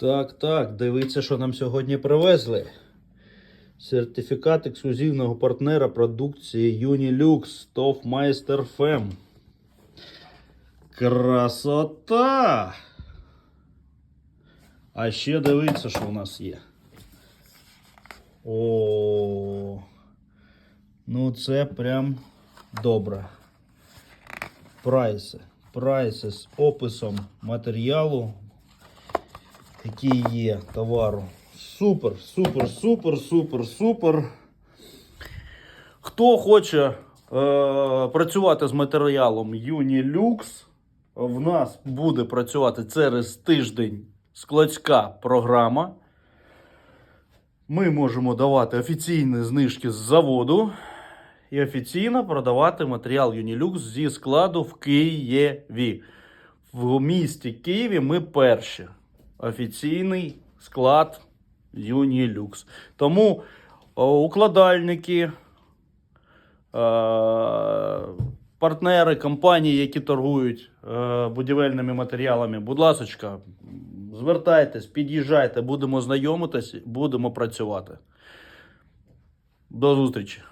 Так, так, дивіться, що нам сьогодні привезли. Сертифікат ексклюзивного партнера продукції Unilux Stoffmeister Fem. Красота! А ще дивіться, що у нас є. О, ну це прям добре. Прайси. Прайси з описом матеріалу, який є товару. Супер, супер, супер, супер, супер. Хто хоче е, працювати з матеріалом Unilux, в нас буде працювати через тиждень складська програма. Ми можемо давати офіційні знижки з заводу і офіційно продавати матеріал Unilux зі складу в Києві. В місті Києві ми перші. Офіційний склад Unilux. Тому укладальники, е, партнери, компанії, які торгують е, будівельними матеріалами, будь ласка, звертайтесь, під'їжджайте, будемо знайомитись, будемо працювати. До зустрічі!